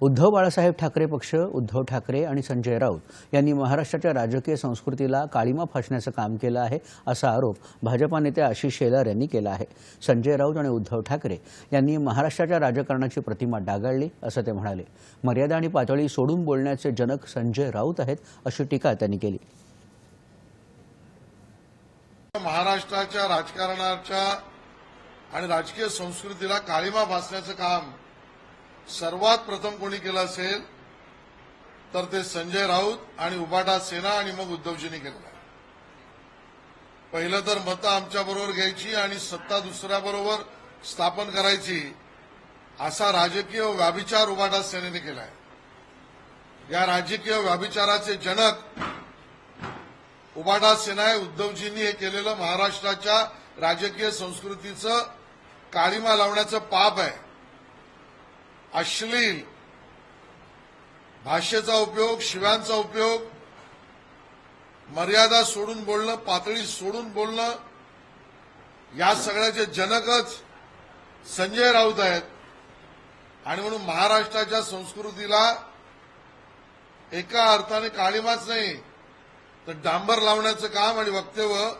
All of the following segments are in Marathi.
उद्धव बाळासाहेब ठाकरे पक्ष उद्धव ठाकरे आणि संजय राऊत यांनी महाराष्ट्राच्या राजकीय संस्कृतीला काळीमा फासण्याचं काम केलं आहे असा आरोप भाजपा नेते आशिष शेलार यांनी केला आहे. संजय राऊत आणि उद्धव ठाकरे यांनी महाराष्ट्राच्या राजकारणाची प्रतिमा डागाळली असं ते म्हणाले. मर्यादा आणि पातळी सोडून बोलण्याचे जनक संजय राऊत आहेत अशी टीका त्यांनी केली. महाराष्ट्राच्या राजकारणाच्या आणि राजकीय संस्कृतीला काळीमा फासण्याचं काम सर्वात प्रथम कोणी केलं असेल तर ते संजय राऊत आणि उभाटा सेना आणि मग उद्धवजींनी केलं पहिलं तर मतं आमच्याबरोबर घ्यायची आणि सत्ता दुसऱ्याबरोबर स्थापन करायची असा राजकीय व्याभिचार उभाटा सेनेने केलाय या राजकीय व्याभिचाराचे जनक उभाटा सेना आहे. उद्धवजींनी हे केलेलं महाराष्ट्राच्या राजकीय संस्कृतीचं काळीमा लावण्याचं पाप आहे. अश्लील भाषेचा उपयोग शिव्यांचा उपयोग मर्यादा सोडून बोलणं पातळी सोडून बोलणं या सगळ्याचे जनकच संजय राऊत आहेत. आणि म्हणून महाराष्ट्राच्या संस्कृतीला एका अर्थाने काळीमाच नाही तर डांबर लावण्याचं काम आणि वक्तव्य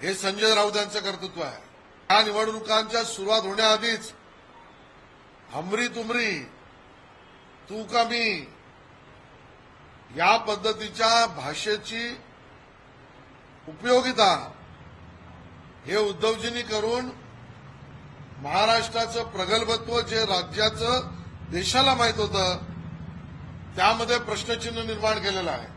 हे संजय राऊत यांचं कर्तृत्व आहे. या निवडणुकांच्या सुरुवात होण्याआधीच हमरी तुमरी तू का मी. या पद्धतीच्या भाषेची उपयोगिता हे उद्धवजींनी करून महाराष्ट्राचं प्रगल्भत्व जे राज्याचं देशाला माहीत होतं त्यामध्ये प्रश्नचिन्ह निर्माण केलेलं आहे.